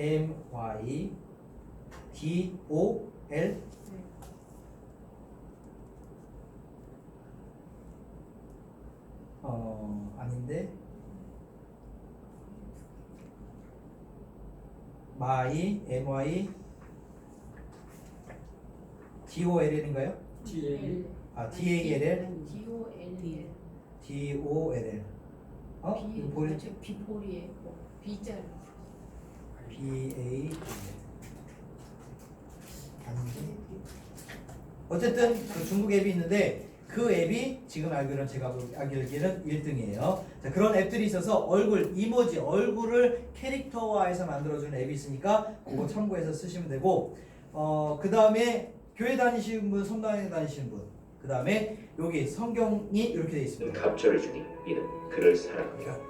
M Y D O L 어 아닌데 마이 M Y D O L인가요? L 아 D A L L D O L L D O L L 어? 이거 보여? 저 비포리에 뭐 B자 B A L 아닌데 어쨌든 그 중국 앱이 있는데 그 앱이 지금 알기로는 제가 볼- 알기로는 1등이에요. 자, 그런 앱들이 있어서 얼굴, 이모지, 얼굴을 캐릭터화해서 만들어주는 앱이 있으니까 그거 참고해서 쓰시면 되고 어, 그 다음에 교회 다니시는 분, 성당에 다니시는 분, 그 다음에 여기 성경이 이렇게 돼 있습니다. 갑절을 주니 이는 그를 사랑하며 그러니까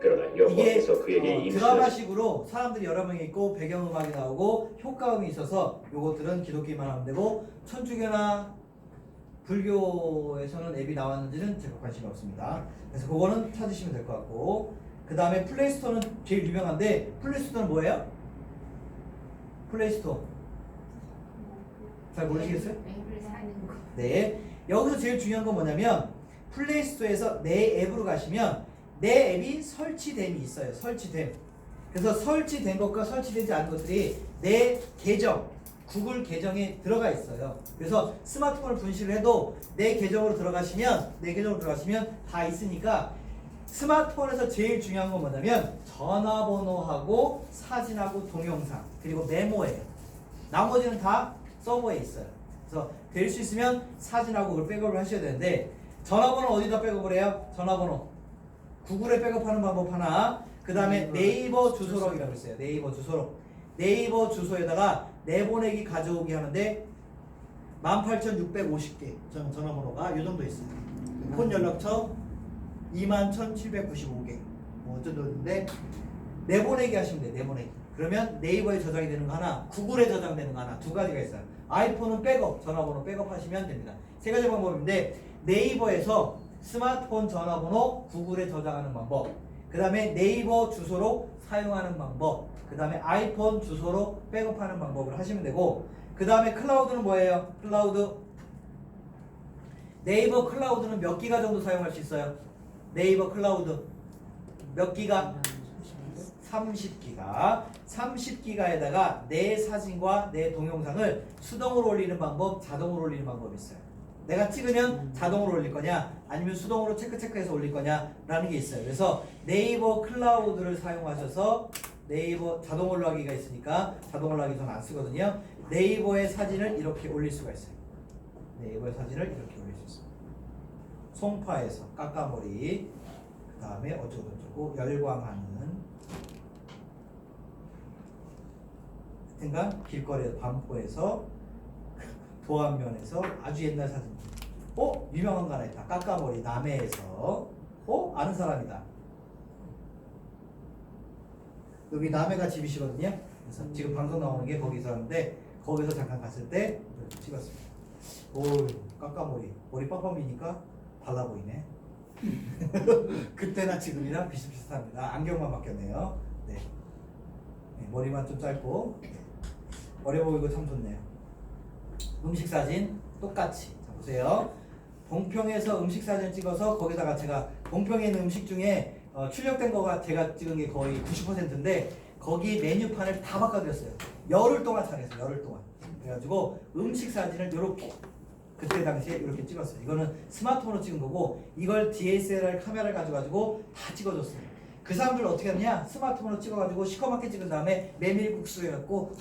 그러나 이게 여호와께서 그에게 어, 드라마식으로 사람들이 여러 명 있고 배경음악이 나오고 효과음이 있어서 요것들은 기독교만 하면 되고 천주교나 불교에서는 앱이 나왔는지는 제가 관심이 없습니다. 그래서 그거는 찾으시면 될 것 같고 그 다음에 플레이스토어는 제일 유명한데 플레이스토어는 뭐예요? 플레이스토어 잘 모르시겠어요? 앱을 사는 거 네. 여기서 제일 중요한 건 뭐냐면 플레이스토어에서 내 앱으로 가시면 내 앱이 설치됨이 있어요. 설치됨. 그래서 설치된 것과 설치되지 않은 것들이 내 계정, 구글 계정에 들어가 있어요. 그래서 스마트폰을 분실을 해도 내 계정으로 들어가시면 내 계정으로 들어가시면 다 있으니까 스마트폰에서 제일 중요한 건 뭐냐면 전화번호하고 사진하고 동영상 그리고 메모예요. 나머지는 다 서버에 있어요. 그래서 될 수 있으면 사진하고 그걸 백업을 하셔야 되는데 전화번호 어디다 백업을 해요? 전화번호 구글에 백업하는 방법 하나 그 다음에 네이버 주소록이라고 있어요. 네이버 주소록. 네이버 주소에다가 내보내기 가져오기 하는데 18,650개 전 전화번호가 이 정도 있어요. 폰 연락처 21,795개. 뭐 어쩌는데 내보내기 하시면 돼요 내보내기. 그러면 네이버에 저장이 되는 거 하나 구글에 저장되는 거 하나 두 가지가 있어요. 아이폰은 백업 전화번호 백업 하시면 됩니다. 세 가지 방법인데 네이버에서 스마트폰 전화번호 구글에 저장하는 방법 그 다음에 네이버 주소로 사용하는 방법 그 다음에 아이폰 주소로 백업하는 방법을 하시면 되고 그 다음에 클라우드는 뭐예요? 클라우드 네이버 클라우드는 몇 기가 정도 사용할 수 있어요? 네이버 클라우드 몇 기가? 30기가 30기가에다가 내 사진과 내 동영상을 수동으로 올리는 방법 자동으로 올리는 방법이 있어요 내가 찍으면 자동으로 올릴 거냐? 아니면 수동으로 체크 체크해서 올릴 거냐 라는 게 있어요. 그래서 네이버 클라우드를 사용하셔서 네이버 자동 올라가기가 있으니까 자동 올라가기 저는 안 쓰거든요. 네이버의 사진을 이렇게 올릴 수가 있어요. 네이버의 사진을 이렇게 올릴 수 있습니다 송파에서 까까머리 그 다음에 어쩌고저쩌고 열광하는 하여튼간 길거리에서 반포에서 도안면에서 아주 옛날 사진. 어? 유명한 거 하나 있다. 까까머리 남해에서. 어? 아는 사람이다. 여기 남해가 집이시거든요. 그래서 지금 방송 나오는 게 거기서인데 거기서 잠깐 갔을 때 찍었습니다. 오 까까머리. 머리 빡빡 미니까 달라 보이네. 그때나 지금이랑 비슷비슷합니다. 안경만 바뀌었네요. 네. 네, 머리만 좀 짧고. 네. 어려 보이고 참 좋네요 음식 사진 똑같이. 자 보세요. 봉평에서 음식 사진 찍어서 거기다가 제가 봉평에 있는 음식 중에 어, 출력된 거가 제가 찍은 게 거의 90%인데 거기 메뉴판을 다 바꿔드렸어요. 열흘 동안 잘했어요 열흘 동안. 그래가지고 음식 사진을 이렇게 그때 당시에 이렇게 찍었어요. 이거는 스마트폰으로 찍은 거고 이걸 DSLR 카메라를 가져가지고 다 찍어줬어요. 그 사람들 어떻게 하느냐? 스마트폰으로 찍어가지고 시커멓게 찍은 다음에 메밀국수 해갖고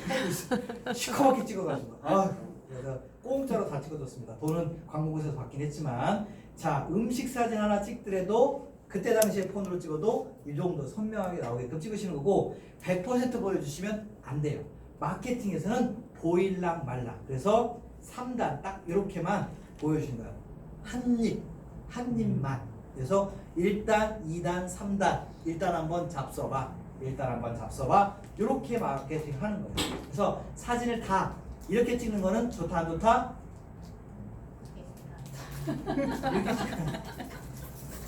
시커멓게 찍어가지고. 아 그래서 공짜로 다 찍어줬습니다. 돈은 광고국에서 받긴 했지만 자 음식 사진 하나 찍더라도 그때 당시에 폰으로 찍어도 이 정도 선명하게 나오게끔 찍으시는 거고 100% 보여주시면 안 돼요. 마케팅에서는 보일랑 말랑 그래서 3단 딱 이렇게만 보여주는 거예요. 한 입 한 입만. 그래서 1단 2단 3단. 일단 한번 잡숴봐. 일단 한번 잡숴봐. 이렇게 마케팅 하는 거예요. 그래서 사진을 다 이렇게 찍는 거는 좋다 안 좋다?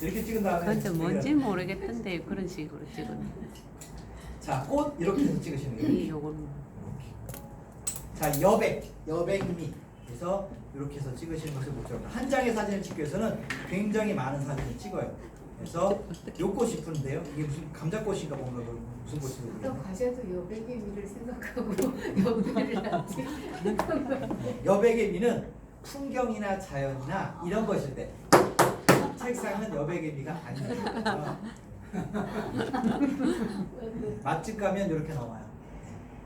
이렇게 찍은 다음에 그건 뭔지 모르겠던데 그런 식으로 찍으면 자 자, 꽃 이렇게 해서 찍으시는 거예요. 요건 자, 여백, 여백미. 그래서 이렇게 해서 찍으시는 것을 목적으로 한 장의 사진을 찍기 위해서는 굉장히 많은 사진을 찍어요. 그래서 요 꽃이 이쁜데요. 이게 무슨 감자꽃인가 뭔가 그 무슨 모르겠네요. 과자도 여백의 미를 생각하고 여백을 놨지. 여백의 미는 풍경이나 자연이나 이런 거 있을 때 책상은 여백의 미가 아닙니다. 맛집 가면 이렇게 나와요.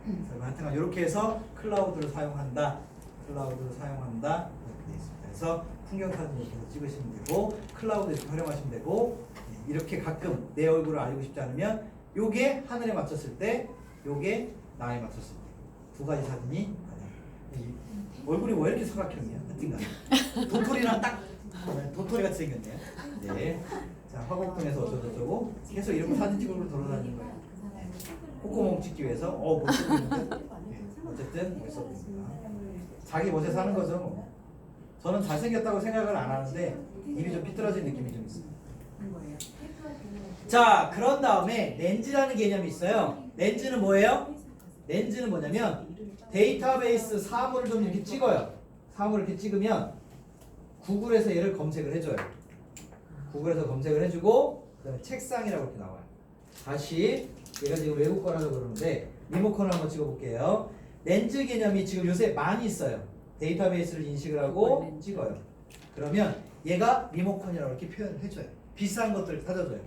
그래서 하여튼 이렇게 해서 클라우드를 사용한다. 클라우드를 사용한다. 이렇게 되어 있습니다. 그래서 풍경 사진 이렇게 해서 찍으시면 되고 클라우드에서 활용하시면 되고 예, 이렇게 가끔 내 얼굴을 알고 싶지 않으면 요게 하늘에 맞췄을 때 요게 나에 맞췄을 때 두 가지 사진이 얼굴이 왜 이렇게 삼각형이야? 하여튼간 도토리랑 딱 도토리 같이 생겼네요. 네. 자 화곡동에서 어쩌고저쩌고 계속 이렇게 사진 찍으러 돌아다니는 거예요. 콧구멍 찍기 위해서 어 멋있어 보이는데 네. 어쨌든 멋있어 보입니다. 자기 멋에 사는 거죠. 뭐. 저는 잘생겼다고 생각을 안 하는데 입이 좀 삐뚤어진 느낌이 좀 있어요. 자 그런 다음에 렌즈라는 개념이 있어요. 렌즈는 뭐예요? 렌즈는 뭐냐면 데이터베이스 사물을 좀 이렇게 찍어요. 사물을 이렇게 찍으면 구글에서 얘를 검색을 해줘요. 구글에서 검색을 해주고 그다음에 책상이라고 이렇게 나와요. 다시 얘가 지금 외국 거라서 그러는데 리모컨을 한번 찍어볼게요. 렌즈 개념이 지금 요새 많이 있어요. 데이터베이스를 인식을 하고. 찍어요. 그러면 얘가 리모컨이라고 이렇게 표현을 해줘요. 비싼 것들을 찾아줘요.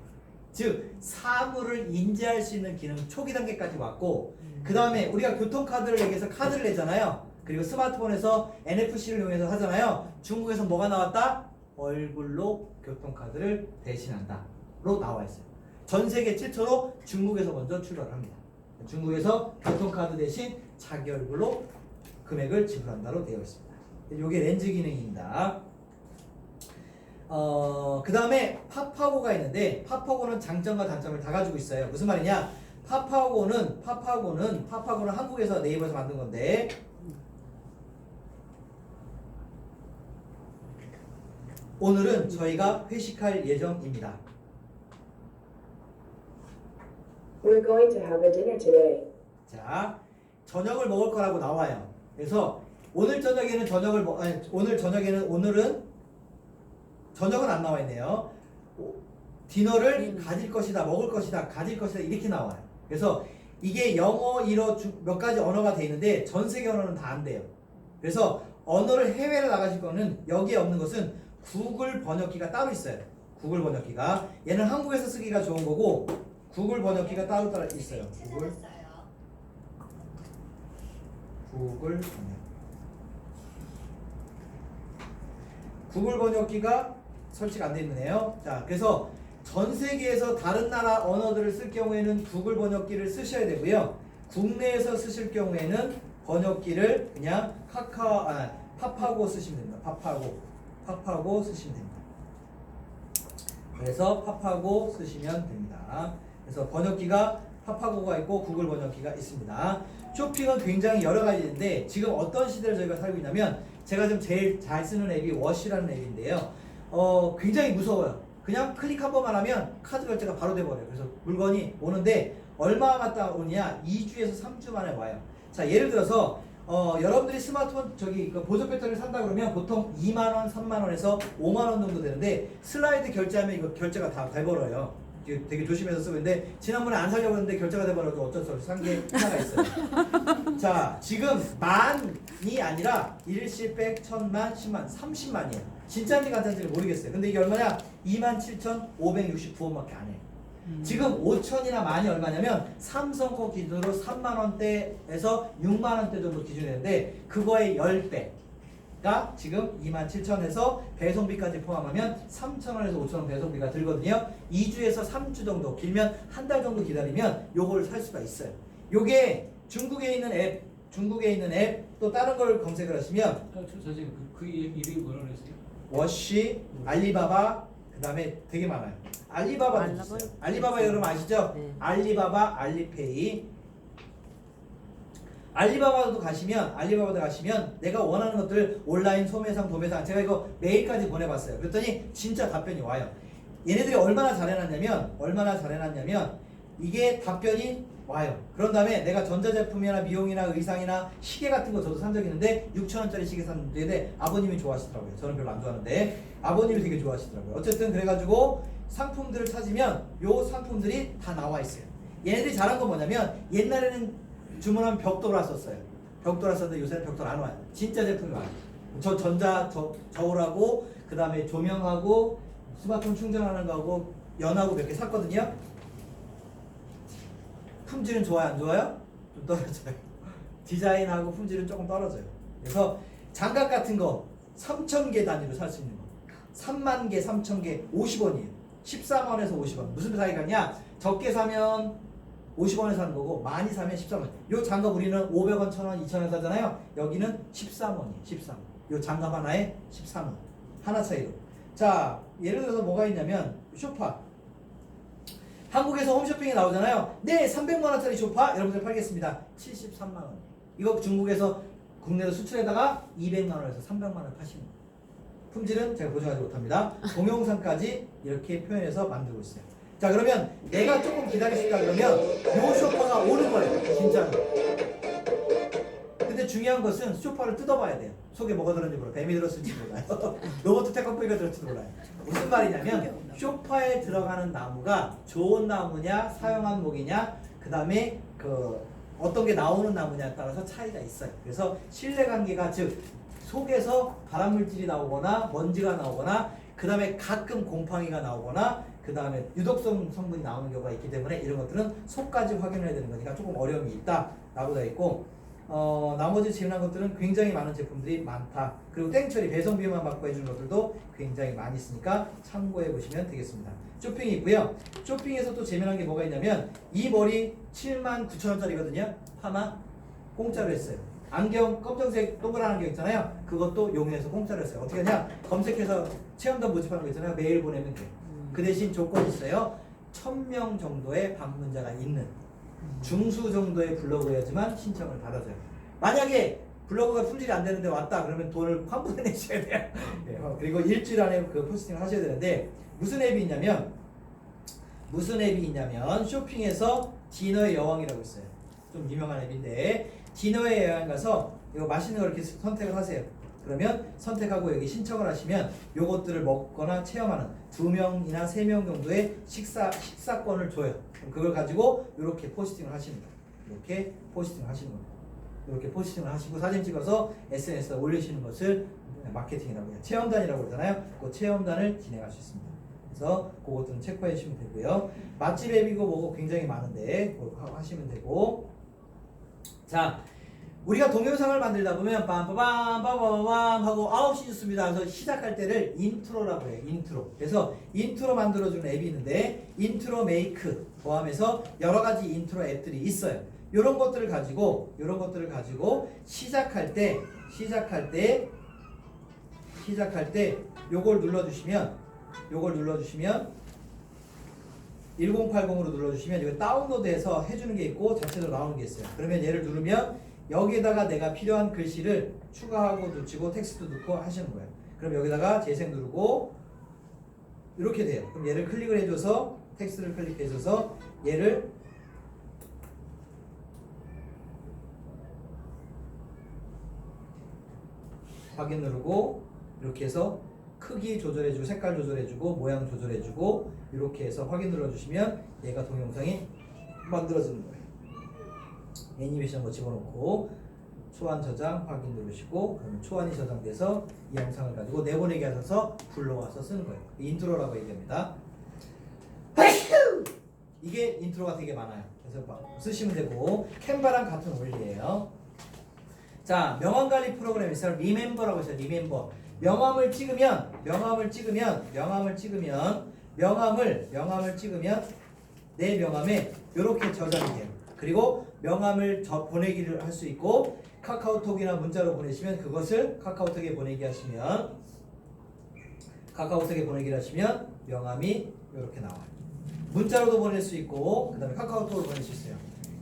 즉 사물을 인지할 수 있는 기능 초기 단계까지 왔고 그 다음에 우리가 교통카드를 얘기해서 카드를 내잖아요. 그리고 스마트폰에서 NFC를 이용해서 하잖아요. 중국에서 뭐가 나왔다? 얼굴로 교통카드를 대신한다 로 나와 있어요. 전 세계 최초로 중국에서 먼저 출발을 합니다. 중국에서 교통카드 대신 자기 얼굴로 금액을 지불한다로 되어 있습니다. 이게 렌즈 기능입니다. 어, 그 다음에 파파고가 있는데 파파고는 장점과 단점을 다 가지고 있어요. 무슨 말이냐? 파파고는 파파고는 파파고는 한국에서 네이버에서 만든 건데 오늘은 저희가 회식할 예정입니다. We're going to have a dinner today. 자, 저녁을 먹을 거라고 나와요. 그래서 오늘 저녁에는 저녁을 먹, 아니, 오늘 저녁에는 오늘은 저녁은 안 나와 있네요. 오, 디너를 가질 것이다, 먹을 것이다, 가질 것이다 이렇게 나와요. 그래서 이게 영어, 일어 주- 몇 가지 언어가 돼 있는데 전 세계 언어는 다 안 돼요. 그래서 언어를 해외로 나가실 거는 여기에 없는 것은 구글 번역기가 따로 있어요. 구글 번역기가 얘는 한국에서 쓰기가 좋은 거고 구글 번역기가 따로 따로 있어요. 구글 구글 번역. 구글 번역기가 설치가 안 돼 있네요. 자, 그래서 전 세계에서 다른 나라 언어들을 쓸 경우에는 구글 번역기를 쓰셔야 되고요. 국내에서 쓰실 경우에는 번역기를 그냥 카카오 아, 파파고 쓰시면 됩니다. 파파고 파파고 쓰시면 됩니다. 그래서 파파고 쓰시면 됩니다. 그래서 번역기가 파파고가 있고 구글 번역기가 있습니다. 쇼핑은 굉장히 여러 가지인데 지금 어떤 시대를 저희가 살고 있냐면 제가 지금 제일 잘 쓰는 앱이 워시라는 앱인데요. 어 굉장히 무서워요. 그냥 클릭 한 번만 하면 카드 결제가 바로 돼버려요. 그래서 물건이 오는데 얼마 갔다 오냐? 2주에서 3주 만에 와요. 자 예를 들어서 어, 여러분들이 스마트폰 저기 그 보조 배터리를 산다 그러면 보통 2만 원, 3만 원에서 5만 원 정도 되는데 슬라이드 결제하면 이거 결제가 다 돼버려요. 되게 조심해서 쓰고 있는데 지난번에 안 살려고 했는데 결제가 돼버려서 어쩔 수 없이 산 게 하나가 있어요. 자 지금 만이 아니라 일시백, 천만, 십만, 삼십만이에요. 진짜인지 가짜인지 모르겠어요. 근데 이게 얼마냐? 27,569원밖에 안 해요. 지금 5천이나 만이 얼마냐면 삼성 거 기준으로 3만 원대에서 6만 원대 정도 기준이 되는데 그거의 10배 가 지금 2만 7천에서 배송비까지 포함하면 3천 원에서 5천 원 배송비가 들거든요. 2주에서 3주 정도 길면 한 달 정도 기다리면 요걸 살 수가 있어요. 요게 중국에 있는 앱, 중국에 있는 앱 또 다른 걸 검색을 하시면 아, 저, 선생님 그, 그 이름- 이름이 뭐라 그랬어요? 워시, 알리바바, 그 다음에 되게 많아요. 알리바바도 알라바- 있어요. 알리바바 여러분 아시죠? 네. 알리바바, 알리페이. 알리바바도 가시면 알리바바도 가시면 내가 원하는 것들 온라인 소매상 도매상 제가 이거 메일까지 보내봤어요. 그랬더니 진짜 답변이 와요. 얘네들이 얼마나 잘해놨냐면 얼마나 잘해놨냐면 이게 답변이 와요. 그런 다음에 내가 전자제품이나 미용이나 의상이나 시계 같은 거 저도 산 적 있는데 6천 원짜리 시계 샀는데 아버님이 좋아하시더라고요. 저는 별로 안 좋아하는데 아버님이 되게 좋아하시더라고요. 어쨌든 그래가지고 상품들을 찾으면 요 상품들이 다 나와 있어요. 얘네들이 잘한 건 뭐냐면 옛날에는 주문하면 벽돌 왔었어요. 벽돌 왔었는데 요새는 벽돌 안 와요. 진짜 제품이 와요. 저 전자 저, 저울하고 그 다음에 조명하고 스마트폰 충전하는 거하고 연하고 몇 개 샀거든요. 품질은 좋아요 안 좋아요? 좀 떨어져요. 디자인하고 품질은 조금 떨어져요. 그래서 장갑 같은 거 3,000개 단위로 살 수 있는 거. 3만 개, 3천 개, 50원이에요. 14만원에서 50원. 무슨 사이가 있냐? 적게 사면 50원에 사는 거고 많이 사면 13원. 요 장갑 우리는 500원, 1,000원, 2,000원 사잖아요. 여기는 13원이에요. 13원. 요 장갑 하나에 13원. 하나 차이로. 자, 예를 들어서 뭐가 있냐면 쇼파. 한국에서 홈쇼핑에 나오잖아요. 네, 300만 원짜리 쇼파 여러분들 팔겠습니다. 73만 원. 이거 중국에서 국내로 수출에다가 200만 원에서 300만 원 파시는 거예요. 품질은 제가 보증하지 못합니다. 동영상까지 이렇게 표현해서 만들고 있어요. 자, 그러면 내가 조금 기다리시다 그러면 요 쇼파가 오는 거예요. 진짜로. 근데 중요한 것은 쇼파를 뜯어봐야 돼요. 속에 뭐가 들었는지 몰라요. 뱀이 들었을지 몰라요. 로버트 태권브리가 들었지도 몰라요. 무슨 말이냐면 쇼파에 들어가는 나무가 좋은 나무냐, 사용한 목이냐, 그 다음에 그 어떤 게 나오는 나무냐에 따라서 차이가 있어요. 그래서 실내 관계가 즉 속에서 발암 물질이 나오거나 먼지가 나오거나 그 다음에 가끔 곰팡이가 나오거나 그 다음에 유독성 성분이 나오는 경우가 있기 때문에 이런 것들은 속까지 확인해야 되는 거니까 조금 어려움이 있다라고 되어 있고 어, 나머지 질문한 것들은 굉장히 많은 제품들이 많다. 그리고 땡처리 배송 비용만 받고 해주는 것들도 굉장히 많이 있으니까 참고해 보시면 되겠습니다. 쇼핑이 있고요. 쇼핑에서 또 재미난 게 뭐가 있냐면 이 머리 7만 9천 원짜리거든요. 파마 공짜로 했어요. 안경 검정색 동그란 안경 있잖아요. 그것도 용인해서 공짜로 했어요. 어떻게 하냐? 검색해서 체험단 모집하는 거 있잖아요. 메일 보내면 돼요. 그 대신 조건이 있어요. 1000명 정도의 방문자가 있는 중수 정도의 블로그여야지만 신청을 받아줘요. 만약에 블로그가 품질이 안 되는데 왔다 그러면 돈을 환불해 내셔야 돼요. 네, 어, 그리고 일주일 안에 그 포스팅을 하셔야 되는데 무슨 앱이 있냐면 무슨 앱이 있냐면 쇼핑에서 디너의 여왕이라고 있어요. 좀 유명한 앱인데 디너의 여왕 가서 이거 맛있는 거 이렇게 선택을 하세요. 그러면 선택하고 여기 신청을 하시면 요것들을 먹거나 체험하는 두 명이나 세 명 정도의 식사 식사권을 줘요. 그럼 그걸 가지고 이렇게 포스팅을 하시는 거예요. 이렇게 포스팅을 하시는 겁니다. 이렇게 포스팅을 하시고 사진 찍어서 SNS에 올리시는 것을 마케팅이라고 해요. 체험단이라고 그러잖아요. 그 체험단을 진행할 수 있습니다. 그래서 그것들은 체크해 주시면 되고요. 맛집 앱이고 뭐고 굉장히 많은데 그거 하시면 되고 자 우리가 동영상을 만들다 보면 빰빠밤 빠바밤 하고 9시 뉴스입니다. 그래서 시작할 때를 인트로라고 해요. 인트로. 그래서 인트로 만들어주는 앱이 있는데 인트로 메이크 포함해서 여러 가지 인트로 앱들이 있어요. 이런 것들을 가지고 이런 것들을 가지고 시작할 때 시작할 때 시작할 때 요걸 눌러주시면 요걸 눌러주시면 1080으로 눌러주시면 이거 다운로드해서 해주는 게 있고 자체로 나오는 게 있어요. 그러면 얘를 누르면 여기에다가 내가 필요한 글씨를 추가하고 붙이고 텍스트 넣고 하시는 거예요. 그럼 여기다가 재생 누르고 이렇게 돼요. 그럼 얘를 클릭을 해줘서 텍스트를 클릭해줘서 얘를 확인 누르고 이렇게 해서 크기 조절해주고 색깔 조절해주고 모양 조절해주고 이렇게 해서 확인 눌러주시면 얘가 동영상이 만들어지는 거예요. 애니메이션 거 집어넣고 초안 저장 확인 누르시고 그러면 초안이 저장돼서 이 영상을 가지고 내보내기 하셔서 불러와서 쓰는 거예요. 인트로라고 얘기합니다. 이게 인트로가 되게 많아요. 그래서 막 쓰시면 되고 캔바랑 같은 원리예요. 자 명함 관리 프로그램 있어요. 리멤버라고 있어요. 리멤버. 명함을 찍으면 명함을 찍으면 명함을 찍으면 명함을 명함을 찍으면 내 명함에 이렇게 저장이 돼요. 그리고 명함을 저 보내기를 할 수 있고 카카오톡이나 문자로 보내시면 그것을 카카오톡에 보내기 하시면 카카오톡에 보내기를 하시면 명함이 이렇게 나와요. 문자로도 보낼 수 있고 그 다음에 카카오톡으로 보낼 수 있어요.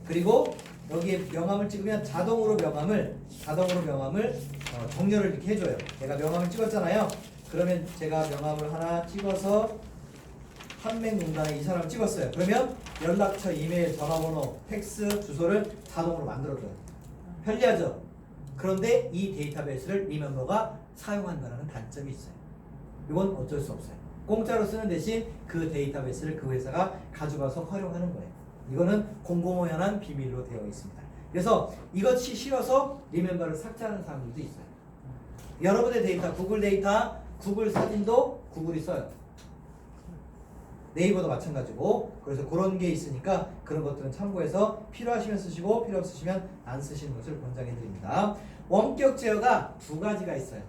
그리고 여기에 명함을 찍으면 자동으로 명함을 자동으로 명함을 어, 정렬을 이렇게 해줘요. 내가 명함을 찍었잖아요. 그러면 제가 명함을 하나 찍어서 판매농단에 이 사람을 찍었어요. 그러면 연락처, 이메일, 전화번호, 팩스, 주소를 자동으로 만들어줘요. 편리하죠? 그런데 이 데이터베이스를 리멤버가 사용한다는 단점이 있어요. 이건 어쩔 수 없어요. 공짜로 쓰는 대신 그 데이터베이스를 그 회사가 가져가서 활용하는 거예요. 이거는 공공연한 비밀로 되어 있습니다. 그래서 이것이 싫어서 리멤버를 삭제하는 사람들도 있어요. 여러분의 데이터, 구글 데이터, 구글 사진도 구글이 써요. 네이버도 마찬가지고 그래서 그런 게 있으니까 그런 것들은 참고해서 필요하시면 쓰시고 필요 없으시면 안 쓰시는 것을 권장해 드립니다. 원격 제어가 두 가지가 있어요.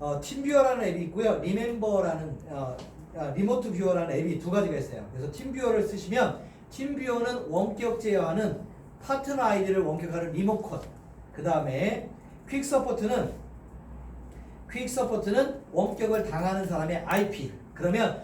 어, 팀뷰어라는 앱이 있고요. 리멤버라는 어, 아, 리모트 뷰어라는 앱이 두 가지가 있어요. 그래서 팀뷰어를 쓰시면 팀뷰어는 원격 제어하는 파트너 아이디를 원격하는 리모컨. 그 다음에 퀵 서포트는 퀵 서포트는 원격을 당하는 사람의 IP. 그러면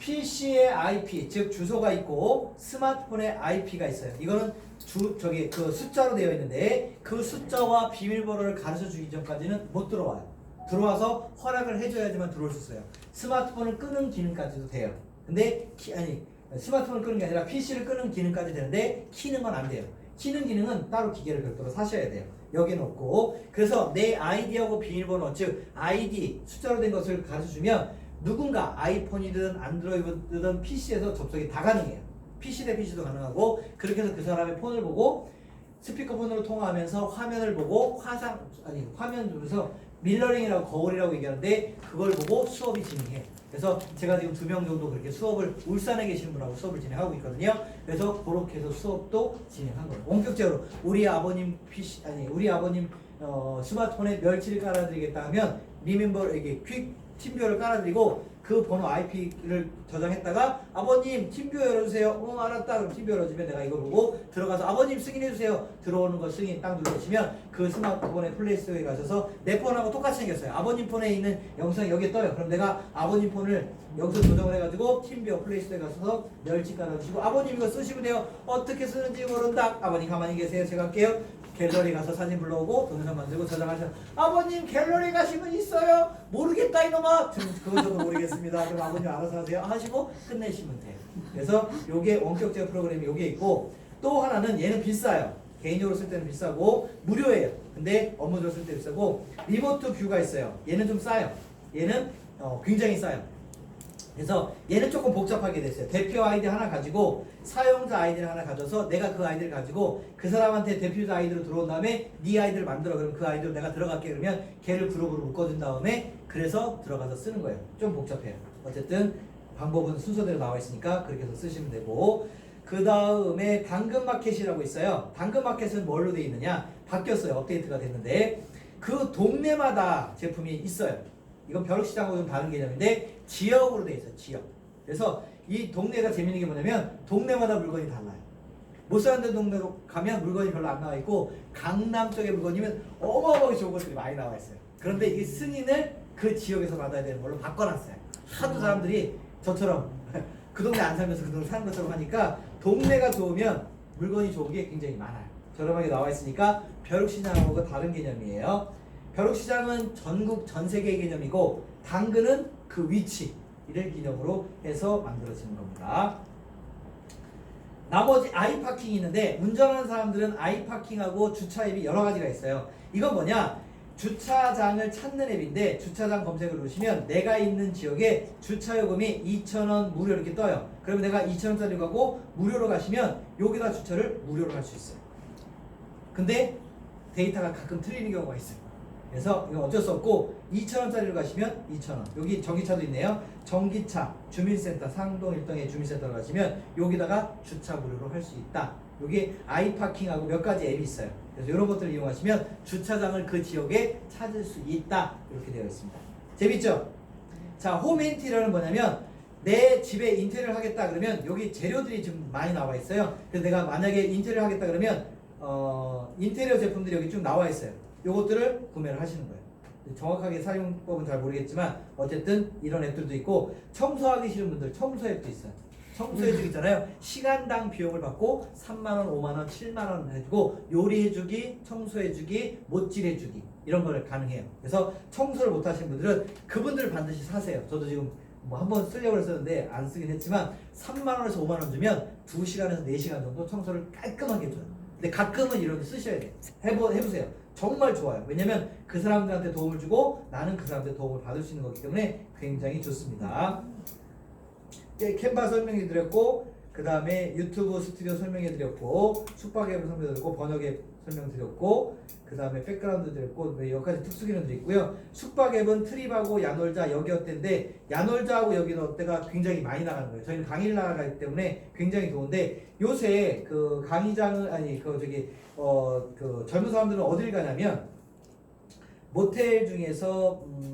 PC의 IP, 즉 주소가 있고 스마트폰의 IP가 있어요. 이거는 주 저기 그 숫자로 되어 있는데 그 숫자와 비밀번호를 가르쳐 주기 전까지는 못 들어와요. 들어와서 허락을 해줘야지만 들어올 수 있어요. 스마트폰을 끄는 기능까지도 돼요. 근데 키, 아니 스마트폰을 끄는 게 아니라 PC를 끄는 기능까지 되는데 키는 건 안 돼요. 키는 기능은 따로 기계를 별도로 사셔야 돼요. 여기는 없고 그래서 내 아이디하고 비밀번호 즉 아이디 숫자로 된 것을 가르쳐 주면 누군가 아이폰이든 안드로이드든 PC에서 접속이 다 가능해요. PC 대 PC도 가능하고 그렇게 해서 그 사람의 폰을 보고 스피커폰으로 통화하면서 화면을 보고 화상 아니 화면 보면서 밀러링이라고 거울이라고 얘기하는데 그걸 보고 수업이 진행해. 그래서 제가 지금 두 명 정도 그렇게 수업을 울산에 계시는 분하고 수업을 진행하고 있거든요. 그래서 그렇게 해서 수업도 진행한 거예요. 원격적으로 우리 아버님 PC 아니 우리 아버님 어, 스마트폰에 멸치를 깔아드리겠다 하면 리멤버에게 퀵 팀뷰어를 깔아드리고 그 번호 IP를 저장했다가 아버님 팀뷰어 열어주세요. 어 알았다. 그럼 팀뷰어 열어주면 내가 이거 보고 들어가서 아버님 승인해주세요. 들어오는 거 승인 딱 누르시면 그 스마트폰의 플레이스토어에 가셔서 내 폰하고 똑같이 생겼어요. 아버님 폰에 있는 영상이 여기에 떠요. 그럼 내가 아버님 폰을 여기서 조정을 해가지고 팀뷰어 플레이스토어에 가서 멸치 깔아주시고 아버님 이거 쓰시면 돼요. 어떻게 쓰는지 모른다. 아버님 가만히 계세요. 제가 할게요. 갤러리 가서 사진 불러오고 동영상 만들고 저장하셔. 아버님 갤러리 가시면 있어요. 모르겠다 이놈아. 저- 그거 저도 모르겠습니다. 그럼 아버님 알아서 하세요. 하시고 끝내시면 돼요. 그래서 요게 원격 제어 프로그램이 요게 있고 또 하나는 얘는 비싸요. 개인적으로 쓸 때는 비싸고 무료예요. 근데 업무적으로 쓸 때 비싸고 리모트 뷰가 있어요. 얘는 좀 싸요. 얘는 어, 굉장히 싸요. 그래서 얘는 조금 복잡하게 됐어요. 대표 아이디 하나 가지고 사용자 아이디를 하나 가져서 내가 그 아이디를 가지고 그 사람한테 대표자 아이디로 들어온 다음에 네 아이디를 만들어 그러면 그 아이디로 내가 들어갈게 그러면 걔를 그룹으로 묶어준 다음에 그래서 들어가서 쓰는 거예요. 좀 복잡해요. 어쨌든 방법은 순서대로 나와 있으니까 그렇게 해서 쓰시면 되고 그 다음에 당근마켓이라고 있어요. 당근마켓은 뭘로 돼 있느냐? 바뀌었어요. 업데이트가 됐는데 그 동네마다 제품이 있어요. 이건 벼룩시장하고 좀 다른 개념인데 지역으로 돼 있어요. 지역. 그래서 이 동네가 재밌는 게 뭐냐면 동네마다 물건이 달라요. 못 사는 동네로 가면 물건이 별로 안 나와 있고 강남 쪽의 물건이면 어마어마하게 좋은 것들이 많이 나와 있어요. 그런데 이 승인을 그 지역에서 받아야 되는 걸로 바꿔놨어요. 하도 사람들이 저처럼 그 동네 안 살면서 그 동네 사는 것처럼 하니까 동네가 좋으면 물건이 좋은 게 굉장히 많아요. 저렴하게 나와 있으니까 벼룩시장하고 다른 개념이에요. 벼룩시장은 전국 전 세계 개념이고 당근은 그 위치 이를 기념으로 해서 만들어지는 겁니다. 나머지 아이파킹이 있는데 운전하는 사람들은 아이파킹하고 주차 앱이 여러 가지가 있어요. 이건 뭐냐? 주차장을 찾는 앱인데 주차장 검색을 누르시면 내가 있는 지역에 주차 요금이 2,000원 무료 이렇게 떠요. 그러면 내가 2,000원짜리 가고 무료로 가시면 여기다 주차를 무료로 할 수 있어요. 근데 데이터가 가끔 틀리는 경우가 있어요. 그래서 이거 어쩔 수 없고 2,000원짜리로 가시면 2,000원. 여기 전기차도 있네요. 전기차 주민센터 상동 일동의 주민센터로 가시면 여기다가 주차 무료로 할 수 있다. 여기 아이파킹하고 몇 가지 앱이 있어요. 그래서 이런 것들을 이용하시면 주차장을 그 지역에 찾을 수 있다. 이렇게 되어 있습니다. 재밌죠? 자, 홈 인테리어는 뭐냐면 내 집에 인테리어를 하겠다 그러면 여기 재료들이 좀 많이 나와 있어요. 그래서 내가 만약에 인테리어 하겠다 그러면 어, 인테리어 제품들이 여기 쭉 나와 있어요. 요것들을 구매를 하시는 거예요. 정확하게 사용법은 잘 모르겠지만 어쨌든 이런 앱들도 있고 청소하기 싫은 분들 청소 앱도 있어요. 청소해주기 있잖아요. 시간당 비용을 받고 3만원, 5만원, 7만원 해주고 요리해주기, 청소해주기, 못질해주기 이런 거를 가능해요. 그래서 청소를 못하시는 분들은 그분들을 반드시 사세요. 저도 지금 뭐 한 번 쓰려고 했었는데 안 쓰긴 했지만 3만 원에서 5만 원 주면 2시간에서 4시간 정도 청소를 깔끔하게 해줘요. 근데 가끔은 이렇게 쓰셔야 돼요. 해보, 해보세요. 정말 좋아요. 왜냐면 그 사람들한테 도움을 주고 나는 그 사람한테 도움을 받을 수 있는 거기 때문에 굉장히 좋습니다. 예, 캔바 설명해 드렸고 그 다음에 유튜브 스튜디오 설명해 드렸고 숙박 앱을 설명해 드렸고 번역 앱 설명 드렸고 그 다음에 백그라운드 드렸고 네, 여기까지 특수 기능도 있고요. 숙박 앱은 트립하고 야놀자 여기 어때인데 야놀자하고 여기는 어때가 굉장히 많이 나가는 거예요. 저희는 강의를 나가기 때문에 굉장히 좋은데 요새 그 강의장은 아니 그 저기 어 그 젊은 사람들은 어딜 가냐면 모텔 중에서 음,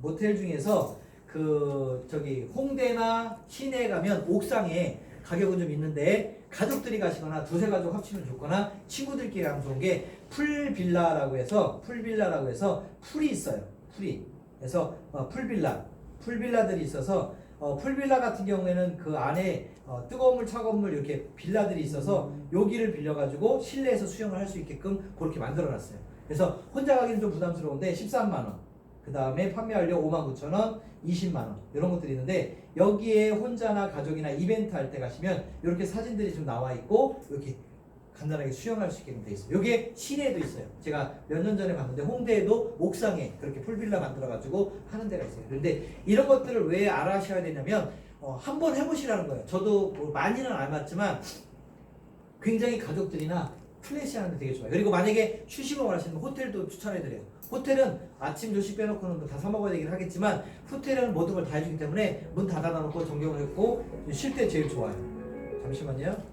모텔 중에서 그 저기 홍대나 시내에 가면 옥상에 가격은 좀 있는데 가족들이 가시거나 두세 가족 합치면 좋거나 친구들끼리 가면 좋은 게 풀빌라라고 해서 풀빌라라고 해서 풀이 있어요. 풀이. 그래서 어, 풀빌라. 풀빌라들이 있어서 어, 풀빌라 같은 경우에는 그 안에 어, 뜨거운 물, 차가운 물 이렇게 빌라들이 있어서 여기를 빌려가지고 실내에서 수영을 할 수 있게끔 그렇게 만들어놨어요. 그래서 혼자 가기는 좀 부담스러운데 13만 원. 그 다음에 판매하려 5만 9천 원, 20만 원 이런 것들이 있는데 여기에 혼자나 가족이나 이벤트 할 때 가시면 이렇게 사진들이 좀 나와 있고 이렇게 간단하게 수영할 수 있게 돼 있어요. 여기에 시내에도 있어요. 제가 몇 년 전에 봤는데 홍대에도 옥상에 그렇게 풀빌라 만들어가지고 하는 데가 있어요. 그런데 이런 것들을 왜 알아셔야 되냐면 어, 한번 해보시라는 거예요. 저도 뭐 많이는 안 해봤지만 굉장히 가족들이나 플래시 하는 데 되게 좋아요. 그리고 만약에 휴식을 원하시는 호텔도 추천해드려요. 호텔은 아침 조식 빼놓고는 다 사먹어야 되긴 하겠지만 호텔은 모든 걸 다 해주기 때문에 문 닫아놓고 정경을 했고 쉴 때 제일 좋아요. 잠시만요.